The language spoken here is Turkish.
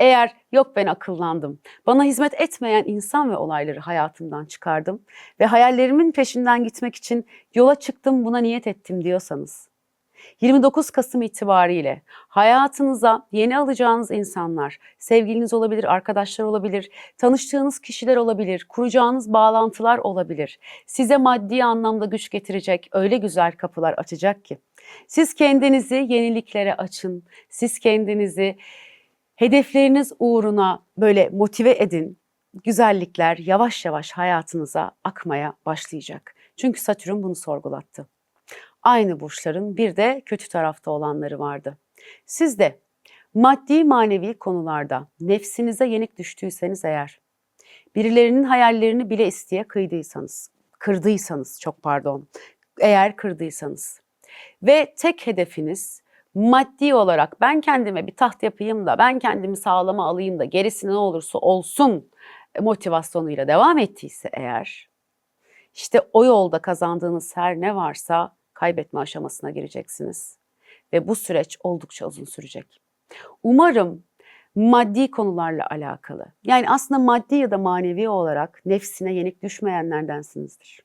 Eğer yok ben akıllandım, bana hizmet etmeyen insan ve olayları hayatımdan çıkardım ve hayallerimin peşinden gitmek için yola çıktım buna niyet ettim diyorsanız 29 Kasım itibariyle hayatınıza yeni alacağınız insanlar, sevgiliniz olabilir, arkadaşlar olabilir, tanıştığınız kişiler olabilir, kuracağınız bağlantılar olabilir. Size maddi anlamda güç getirecek öyle güzel kapılar açacak ki. Siz kendinizi yeniliklere açın. Siz kendinizi hedefleriniz uğruna böyle motive edin. Güzellikler yavaş yavaş hayatınıza akmaya başlayacak. Çünkü Satürn bunu sorgulattı aynı burçların bir de kötü tarafta olanları vardı. Siz de maddi manevi konularda nefsinize yenik düştüyseniz eğer, birilerinin hayallerini bile isteye kıydıysanız, kırdıysanız çok pardon, eğer kırdıysanız ve tek hedefiniz maddi olarak ben kendime bir taht yapayım da ben kendimi sağlama alayım da gerisi ne olursa olsun motivasyonuyla devam ettiyse eğer işte o yolda kazandığınız her ne varsa kaybetme aşamasına gireceksiniz. Ve bu süreç oldukça uzun sürecek. Umarım maddi konularla alakalı, yani aslında maddi ya da manevi olarak nefsine yenik düşmeyenlerdensinizdir.